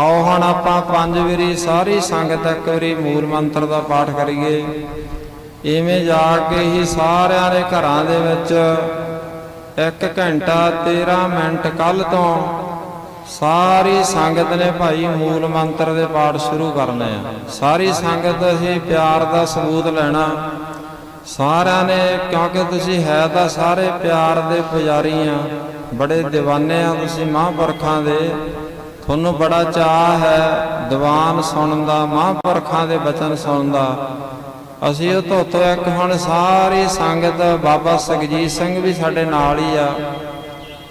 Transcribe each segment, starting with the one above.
ਆਓ ਹੁਣ ਆਪਾਂ ਪੰਜ ਵਾਰੀ, ਸਾਰੀ ਸੰਗਤ ਇੱਕ ਵਾਰੀ ਮੂਲ ਮੰਤਰ ਦਾ ਪਾਠ ਕਰੀਏ। ਇਵੇਂ ਜਾ ਕੇ ਹੀ ਸਾਰਿਆਂ ਦੇ ਘਰਾਂ ਦੇ ਵਿੱਚ 1 ਘੰਟਾ 13 ਮਿੰਟ ਕੱਲ ਤੋਂ ਸਾਰੀ ਸੰਗਤ ਨੇ ਭਾਈ ਮੂਲ ਮੰਤਰ ਦੇ ਪਾਠ ਸ਼ੁਰੂ ਕਰਨੇ ਆ। ਸਾਰੀ ਸੰਗਤ ਅਸੀਂ ਪਿਆਰ ਦਾ ਸਬੂਤ ਲੈਣਾ। ਸਾਰਿਆਂ ਨੇ, ਕਿਉਂਕਿ ਤੁਸੀਂ ਹੈ ਤਾਂ ਸਾਰੇ ਪਿਆਰ ਦੇ ਪੁਜਾਰੀ ਆ। ਬੜੇ دیਵਾਨੇ ਆ ਤੁਸੀਂ ਮਹਾਂਪੁਰਖਾਂ ਦੇ। ਤੁਹਾਨੂੰ ਬੜਾ ਚਾਹ ਹੈ ਦੀਵਾਨ ਸੁਣਨ ਦਾ, ਮਹਾਂਪੁਰਖਾਂ ਦੇ ਬਚਨ ਸੁਣਨ ਦਾ। ਅਸੀਂ ਉਹ ਧੋਤੋ ਇੱਕ ਹੁਣ ਸਾਰੀ ਸੰਗਤ ਬਾਬਾ ਸੁਖਜੀਤ ਸਿੰਘ ਵੀ ਸਾਡੇ ਨਾਲ ਹੀ ਆ।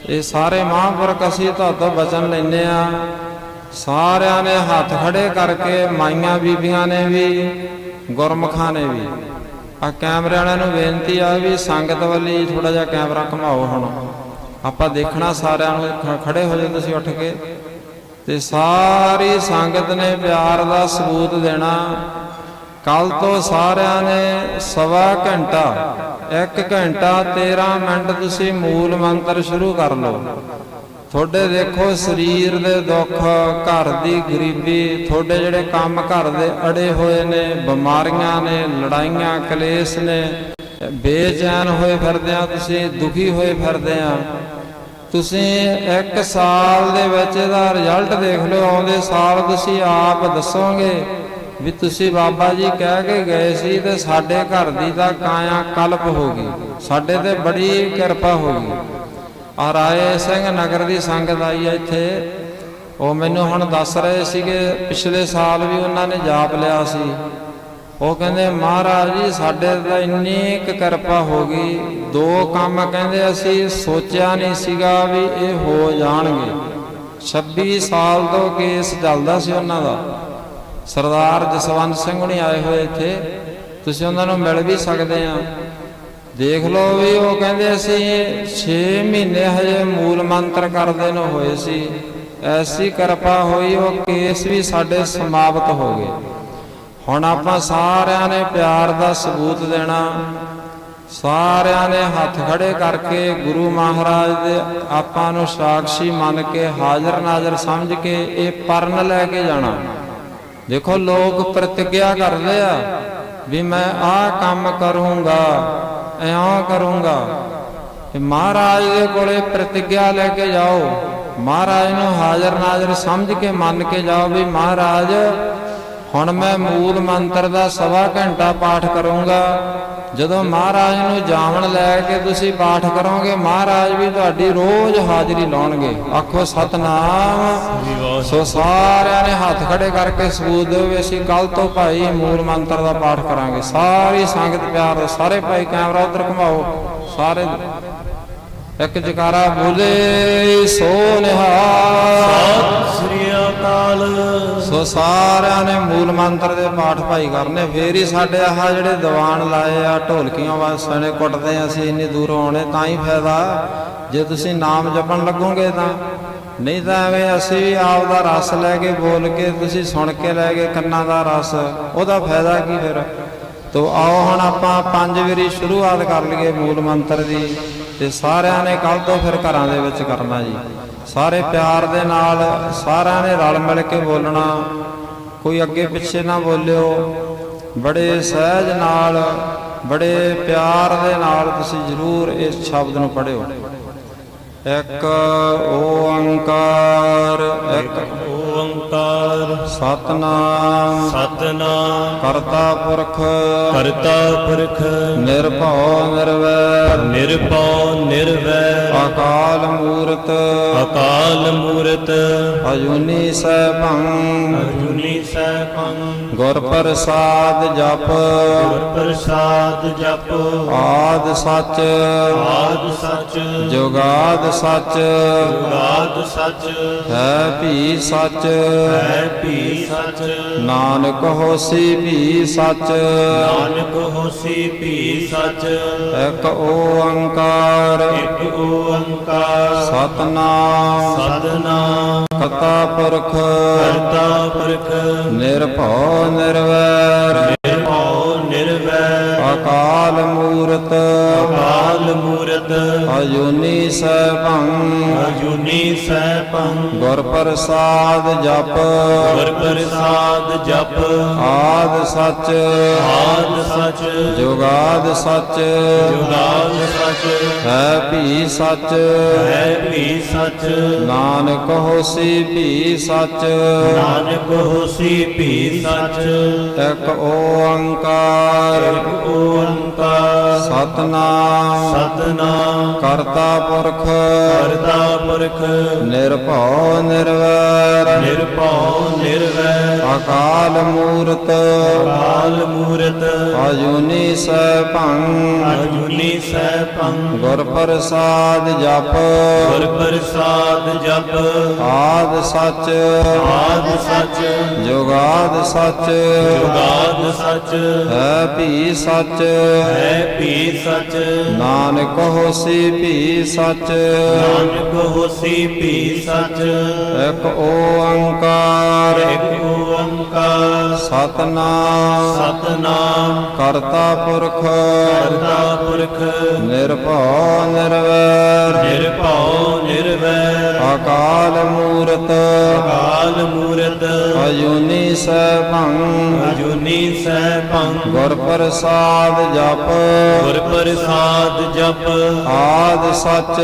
ਇਹ ਸਾਰੇ ਮਹਾਂਪੁਰਖ ਅਸੀਂ ਧੋਤੋ ਬਚਨ ਲੈਨੇ ਆ। ਸਾਰਿਆਂ ਨੇ ਹੱਥ ਖੜੇ ਕਰਕੇ, ਮਾਈਆਂ ਬੀਬੀਆਂ ਨੇ ਵੀ, ਗੁਰਮੁਖਾਂ ਨੇ ਵੀ। ਆ ਕੈਮਰੇ ਵਾਲਿਆਂ ਨੂੰ ਬੇਨਤੀ ਆ ਵੀ ਸੰਗਤ ਵੱਲੀ ਥੋੜਾ ਜਿਹਾ ਕੈਮਰਾ ਘੁਮਾਓ ਹੁਣ। ਆਪਾਂ ਦੇਖਣਾ ਸਾਰਿਆਂ ਨੂੰ ਖੜੇ ਹੋ ਜਾਂਦੇ ਸੀ ਉੱਠ ਕੇ। ਤੇ ਸਾਰੀ ਸੰਗਤ ਨੇ ਪਿਆਰ ਦਾ ਸਬੂਤ ਦੇਣਾ। ਕੱਲ ਤੋਂ ਸਾਰਿਆਂ ਨੇ ਸਵਾ ਘੰਟਾ 1 ਘੰਟਾ 13 ਮਿੰਟ ਤੁਸੀਂ ਮੂਲ ਮੰਤਰ ਸ਼ੁਰੂ ਕਰ ਲਓ। ਤੁਹਾਡੇ ਦੇਖੋ ਸਰੀਰ ਦੇ ਦੁੱਖ, ਘਰ ਦੀ ਗਰੀਬੀ, ਤੁਹਾਡੇ ਜਿਹੜੇ ਕੰਮ ਘਰ ਦੇ ਅੜੇ ਹੋਏ ਨੇ, ਬਿਮਾਰੀਆਂ ਨੇ, ਲੜਾਈਆਂ, ਕਲੇਸ਼ ਨੇ, ਬੇਚੈਨ ਹੋਏ ਫਿਰਦੇ ਆ, ਤੁਸੀਂ ਦੁਖੀ ਹੋਏ ਫਿਰਦੇ ਆ। ਤੁਸੀਂ ਇੱਕ ਸਾਲ ਦੇ ਵਿੱਚ ਇਹਦਾ ਰਿਜ਼ਲਟ ਦੇਖ ਲਿਓ, ਆਉਂਦੇ ਸਾਲ ਤੁਸੀਂ ਆਪ ਦੱਸੋਗੇ ਵੀ ਤੁਸੀਂ ਬਾਬਾ ਜੀ ਕਹਿ ਕੇ ਗਏ ਸੀ ਤੇ ਸਾਡੇ ਘਰ ਦੀ ਤਾਂ ਕਾਇਆ ਕਲਪ ਹੋ ਗਈ, ਸਾਡੇ ਤੇ ਬੜੀ ਕਿਰਪਾ ਹੋ ਗਈ। ਆ ਰਾਏ ਸਿੰਘ ਨਗਰ ਦੀ ਸੰਗਤ ਆਈ ਹੈ ਇੱਥੇ। ਉਹ ਮੈਨੂੰ ਹੁਣ ਦੱਸ ਰਹੇ ਸੀਗੇ, ਪਿਛਲੇ ਸਾਲ ਵੀ ਉਹਨਾਂ ਨੇ ਜਾਪ ਲਿਆ ਸੀ। ਉਹ ਕਹਿੰਦੇ, ਮਹਾਰਾਜ ਜੀ, ਸਾਡੇ ਤਾਂ ਇੰਨੀ ਕੁ ਕਿਰਪਾ ਹੋ ਗਈ। ਦੋ ਕੰਮ ਕਹਿੰਦੇ ਅਸੀਂ ਸੋਚਿਆ ਨਹੀਂ ਸੀਗਾ ਵੀ ਇਹ ਹੋ ਜਾਣਗੇ। 26 ਸਾਲ ਤੋਂ ਕੇਸ ਚੱਲਦਾ ਸੀ ਉਹਨਾਂ ਦਾ। ਸਰਦਾਰ ਜਸਵੰਤ ਸਿੰਘ ਹੁਣੀ ਆਏ ਹੋਏ ਇੱਥੇ। ਤੁਸੀਂ ਉਹਨਾਂ ਨੂੰ ਮਿਲ ਵੀ ਸਕਦੇ ਆ। ਦੇਖ ਲਓ ਵੀ ਉਹ ਕਹਿੰਦੇ ਅਸੀਂ 6 ਮਹੀਨੇ ਹਜੇ ਮੂਲ ਮੰਤਰ ਕਰਦੇ ਨੂੰ ਹੋਏ ਸੀ। ਐਸੀ ਕਿਰਪਾ ਹੋਈ, ਉਹ ਕੇਸ ਵੀ ਸਾਡੇ ਸਮਾਪਤ ਹੋ ਗਏ। ਹੁਣ ਆਪਾਂ ਸਾਰਿਆਂ ਨੇ ਪਿਆਰ ਦਾ ਸਬੂਤ ਦੇਣਾ। ਸਾਰਿਆਂ ਨੇ ਹੱਥ ਖੜੇ ਕਰਕੇ ਗੁਰੂ ਮਹਾਰਾਜ ਦੇ ਆਪਾਂ ਨੂੰ ਸਾਖੀ ਮੰਨ ਕੇ, ਹਾਜ਼ਰ ਨਾਜ਼ਰ ਸਮਝ ਕੇ ਇਹ ਪਰਨ ਲੈ ਕੇ ਜਾਣਾ। ਦੇਖੋ ਲੋਕ ਪ੍ਰਤੀਗਿਆ ਕਰਦੇ ਆ ਵੀ ਮੈਂ ਆਹ ਕੰਮ ਕਰੂੰਗਾ, ਇਉਂ ਕਰੂੰਗਾ। ਤੇ ਮਹਾਰਾਜ ਦੇ ਕੋਲੇ ਪ੍ਰਤੀਗਿਆ ਲੈ ਕੇ ਜਾਓ। ਮਹਾਰਾਜ ਨੂੰ ਹਾਜ਼ਰ ਨਾਜ਼ਰ ਸਮਝ ਕੇ ਮੰਨ ਕੇ ਜਾਓ ਵੀ ਮਹਾਰਾਜ ਹੁਣ ਮੈਂ ਮੂਲ ਮੰਤਰ ਦਾ ਸਵਾ ਘੰਟਾ ਪਾਠ ਕਰੂੰਗਾ। ਜਦੋਂ ਮਹਾਰਾਜ ਨੂੰ ਜਾਵਣ ਲੈ ਕੇ ਤੁਸੀਂ ਪਾਠ ਕਰੋਗੇ, ਮਹਾਰਾਜ ਵੀ ਤੁਹਾਡੀ ਰੋਜ਼ ਹਾਜ਼ਰੀ ਲਾਉਣਗੇ। ਆਖੋ, ਸਤਨਾਮ। ਸੋ ਸਾਰਿਆਂ ਨੇ ਹੱਥ ਖੜੇ ਕਰਕੇ ਸਬੂਤ ਦਿਓ ਵੀ ਅਸੀਂ ਕੱਲ ਤੋਂ ਭਾਈ ਮੂਲ ਮੰਤਰ ਦਾ ਪਾਠ ਕਰਾਂਗੇ। ਸਾਰੀ ਸੰਗਤ ਪਿਆਰ ਸਾਰੇ ਭਾਈ ਕੈਮਰਾ ਉਧਰ ਘੁਮਾਓ। ਸਾਰੇ ਇੱਕ ਜਕਾਰਾ ਬੋਲੇ, ਸੋ ਨਿਹਾਲ। ਸਤਿ ਸ੍ਰੀ ਅਕਾਲ ਸੋ ਸਾਰਿਆਂ ਨੇ ਮੂਲ ਮੰਤਰ ਦੇ ਪਾਠ ਭਾਈ ਕਰਨੇ, ਫੇਰ ਹੀ ਸਾਡੇ ਆਹ ਜਿਹੜੇ ਦੀਵਾਨ ਲਾਏ ਆ, ਢੋਲਕੀਆਂ ਵਾਸਣੇ ਕੁੱਟਦੇ ਅਸੀਂ, ਇੰਨੀ ਦੂਰੋਂ ਆਉਣੇ, ਤਾਂ ਹੀ ਫਾਇਦਾ। ਜੇ ਤੁਸੀਂ ਨਾਮ ਜਪਣ ਲੱਗੋਗੇ ਤਾਂ। ਨਹੀਂ ਤਾਂ ਐਵੇਂ ਅਸੀਂ ਵੀ ਆਪ ਦਾ ਰਸ ਲੈ ਕੇ ਬੋਲ ਕੇ, ਤੁਸੀਂ ਸੁਣ ਕੇ ਲੈ ਕੇ ਕੰਨਾਂ ਦਾ ਰਸ, ਉਹਦਾ ਫਾਇਦਾ ਕੀ ਫਿਰ? ਤੋ ਆਓ ਹੁਣ ਆਪਾਂ ਪੰਜ ਵਾਰੀ ਸ਼ੁਰੂਆਤ ਕਰ ਲਈਏ ਮੂਲ ਮੰਤਰ ਦੀ, ਤੇ ਸਾਰਿਆਂ ਨੇ ਕੱਲ ਤੋਂ ਫਿਰ ਘਰਾਂ ਦੇ ਵਿੱਚ ਕਰਨਾ ਜੀ। ਸਾਰੇ ਪਿਆਰ ਦੇ ਨਾਲ ਸਾਰਿਆਂ ਨੇ ਰਲ ਮਿਲ ਕੇ ਬੋਲਣਾ। ਕੋਈ ਅੱਗੇ ਪਿੱਛੇ ਨਾ ਬੋਲਿਓ। ਬੜੇ ਸਹਿਜ ਨਾਲ ਬੜੇ ਪਿਆਰ ਦੇ ਨਾਲ ਤੁਸੀਂ ਜ਼ਰੂਰ ਇਸ ਸ਼ਬਦ ਨੂੰ ਪੜਿਓ ਇੱਕ ਓੰਕਾਰ ਇੱਕ ਓੰਕਾਰ ਸਤਨਾਮ। ਸਤਨਾਮ ਕਰਤਾ ਪੁਰਖ। ਕਰਤਾ ਪੁਰਖ। ਨਿਰਭਉ ਨਿਰਵੈਰ ਨਿਰਭਉ ਨਿਰਵੈਰ ਅਕਾਲ ਮੂਰਤ। ਅਕਾਲ ਮੂਰਤ। ਅਜੂਨੀ ਸੈਭੰ। ਅਜੂਨੀ ਸੈਭੰ। ਗੁਰ ਪ੍ਰਸਾਦ ਜਪ। ਗੁਰ ਪ੍ਰਸਾਦ ਜਪ। ਆਦ ਸੱਚ। ਆਦ ਸੱਚ। ਜੁਗਾਦ ਸੱਚ। ਆਦ ਸੱਚ। ਹੈ ਭੀ ਸੱਚ। ਹੈ ਭੀ ਸੱਚ। ਨਾਨਕ ਹੋਸੀ ਭੀ ਸੱਚ। ਨਾਨਕ ਹੋਸੀ ਭੀ ਸੱਚ। ਇੱਕ ਓੰਕਾਰ ਇੱਕ ਓੰਕਾਰ ਸਤਨਾਮ। ਸਤਨਾਮ। ਕਤਾ ਪੁਰਖ। ਕਰਤਾ ਪੁਰਖ। ਨਿਰਭਉ ਨਿਰਵੈਰ ਅਜੂਨੀ ਸੈਭੰ। ਅਜੂਨੀ ਸੈਭੰ। ਗੁਰ ਪ੍ਰਸਾਦ ਜਪ। ਗੁਰ ਪ੍ਰਸਾਦ ਜਪ। ਆਦ ਸੱਚ। ਆਦ ਸਚ। ਜੁਗਾਦ ਸੱਚ। ਜੁਗਾਦ ਸਚ। ਹੈ ਭੀ ਸੱਚ। ਹੈ ਵੀ ਸਚ। ਨਾਨਕ ਹੋਸੀ ਭੀ ਸੱਚ। ਨਾਨਕ ਹੋਸੀ ਵੀ ਸਚ। ਇਕ ਓੰਕਾਰ ਇਕ ਓੰਕਾਰ ਸਤਨਾਮ। ਸਤਨਾਮ। ਕਰਤਾ ਪੁਰਖ। ਕਰਤਾ ਪੁਰਖ। ਨਿਰਭਉ ਨਿਰਵੈਰ। ਨਿਰਭਉ ਨਿਰਵੈਰ। ਅਕਾਲ ਮੂਰਤ। ਅਕਾਲ ਮੂਰਤ। ਅਜੂਨੀ ਸੈਭੰ। ਅਜੂਨੀ ਸੈਭੰ। ਗੁਰ ਪ੍ਰਸਾਦ ਜਪ। ਗੁਰ ਪ੍ਰਸਾਦ ਜਪ। ਆਦ ਸੱਚ। ਆਦ ਸਚ। ਜੁਗਾਦ ਸੱਚ। ਜੁਗਾਦ ਸਚ। ਹੈ ਭੀ ਸੱਚ। ਹੈ ਵੀ ਸਚ। ਨਾਨਕ ਹੋਸੀ ਭੀ ਸੱਚ। ਨਾਨਕ ਹੋਸੀ ਵੀ ਸਚ। ਇਕ ਓੰਕਾਰ ਇਕ ਓੰਕਾਰ। ਸਤਨਾਮ। ਸਤਨਾਮ। ਕਰਤਾ ਪੁਰਖ। ਕਰਤਾ ਪੁਰਖ। ਨਿਰਭਉ ਨਿਰਵੈਰ। ਨਿਰਭਉ ਨਿਰਵੈਰ। ਅਕਾਲ ਮੂਰਤ। ਅਕਾਲ ਮੂਰਤ। ਅਜੂਨੀ ਸੈਭੰ ਅਜੂਨੀ ਸੈਭੰ ਗੁਰ ਪ੍ਰਸਾਦ ਜਪ। ਗੁਰ ਪ੍ਰਸਾਦ ਜਪ। ਆਦ ਸੱਚ।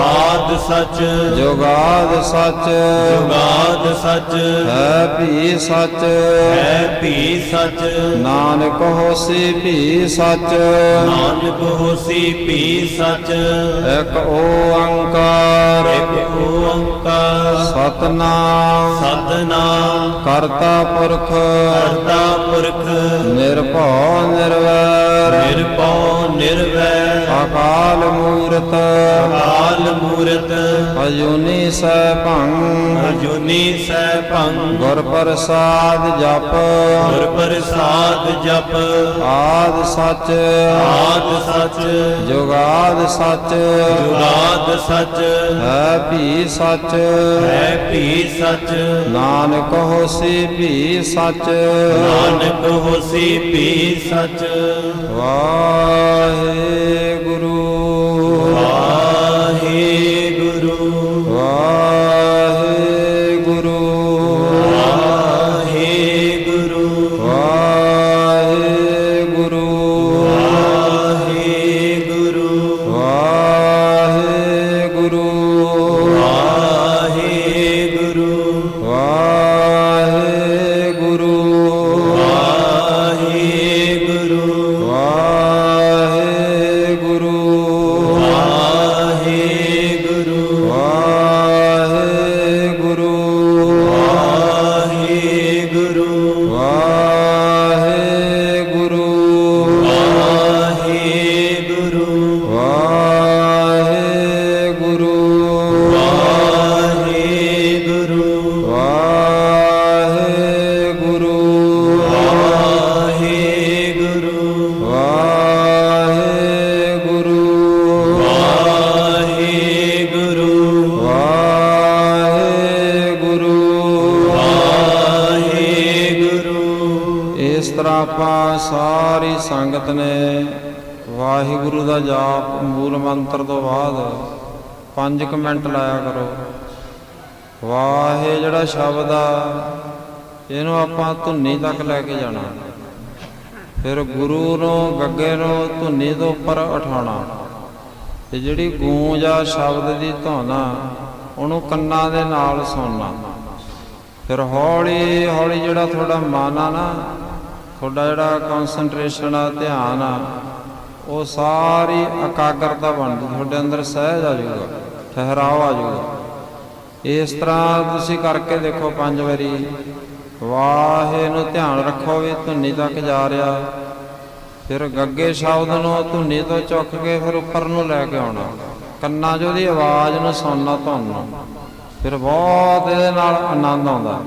ਆਦ ਸਚ। ਜੁਗਾਦ ਸੱਚ। ਜੁਗਾਦ ਸਚ। ਹੈ ਭੀ ਸੱਚ। ਹੈ ਵੀ ਸਚ। ਨਾਨਕ ਹੋਸੀ ਭੀ ਸੱਚ। ਨਾਨਕ ਹੋਸੀ ਵੀ ਸਚ। ਇਕ ਓੰਕਾਰ ਇਕ ਓੰਕਾਰ ਸਤਨਾਮ। ਸਤਨਾਮ। ਕਰਤਾ ਪੁਰਖ। ਕਰਤਾ ਪੁਰਖ। ਨਿਰਭਉ ਨਿਰਵੈਰ। ਨਿਰਭਉ ਨਿਰਵੈਰ ਅਕਾਲ ਮੂਰਤ। ਅਕਾਲ ਮੂਰਤ। ਅਜੂਨੀ ਸੈਭੰ ਅਜੂਨੀ ਸੈਭੰ ਗੁਰ ਪ੍ਰਸਾਦ ਜਪ। ਗੁਰ ਪ੍ਰਸਾਦ ਜਪ। ਆਦ ਸੱਚ। ਆਦ ਸਚ। ਜੁਗਾਦ ਸੱਚ। ਜੁਗਾਦ ਸਚ। ਹੈ ਭੀ ਸੱਚ। ਹੈ ਵੀ ਸਚ। ਨਾਨਕ ਹੋਸੀ ਭੀ ਸੱਚ। ਨਾਨਕ ਹੋਸੀ ਵੀ ਸਚ। ਵਾਹਿਗੁਰੂ। ਸੰਗਤ ਨੇ ਵਾਹਿਗੁਰੂ ਦਾ ਜਾਪ ਮੂਲ ਮੰਤਰ ਤੋਂ ਬਾਅਦ 5 ਮਿੰਟ ਲਾਇਆ ਕਰੋ। ਵਾਹੇ ਜਿਹੜਾ ਸ਼ਬਦ ਆ, ਇਹਨੂੰ ਆਪਾਂ ਧੁੰਨੀ ਤੱਕ ਲੈ ਕੇ ਜਾਣਾ। ਫਿਰ ਗੁਰੂ ਨੂੰ, ਗੱਗੇ ਨੂੰ ਧੁੰਨੀ ਤੋਂ ਉੱਪਰ ਉਠਾਉਣਾ। ਤੇ ਜਿਹੜੀ ਗੂੰਜ ਆ ਸ਼ਬਦ ਦੀ ਧੁਨ ਆ, ਉਹਨੂੰ ਕੰਨਾਂ ਦੇ ਨਾਲ ਸੁਣਨਾ। ਫਿਰ ਹੌਲੀ ਹੌਲੀ ਜਿਹੜਾ ਤੁਹਾਡਾ ਮਨ ਆ ਨਾ ਤੁਹਾਡਾ ਜਿਹੜਾ ਕਨਸੈਂਟਰੇਸ਼ਨ ਆ, ਧਿਆਨ ਆ, ਉਹ ਸਾਰੀ ਇਕਾਗਰਤਾ ਬਣਦੀ, ਤੁਹਾਡੇ ਅੰਦਰ ਸਹਿਜ ਆ ਜਾਊਗਾ ਠਹਿਰਾਵ ਆ ਜਾਊਗਾ। ਇਸ ਤਰ੍ਹਾਂ ਤੁਸੀਂ ਕਰਕੇ ਦੇਖੋ ਪੰਜ ਵਾਰੀ ਵਾਹੇ ਨੂੰ ਧਿਆਨ ਰੱਖੋ ਵੀ ਧੁੰਨੀ ਤੱਕ ਜਾ ਰਿਹਾ। ਫਿਰ ਗੱਗੇ ਸ਼ਬਦ ਨੂੰ ਧੁੰਨੀ ਤੋਂ ਚੁੱਕ ਕੇ ਫਿਰ ਉੱਪਰ ਨੂੰ ਲੈ ਕੇ ਆਉਣਾ। ਕੰਨਾਂ 'ਚ ਉਹਦੀ ਆਵਾਜ਼ ਨੂੰ ਸੁਣਨਾ ਤੁਹਾਨੂੰ ਫਿਰ ਬਹੁਤ ਇਹਦੇ ਨਾਲ ਆਨੰਦ ਆਉਂਦਾ।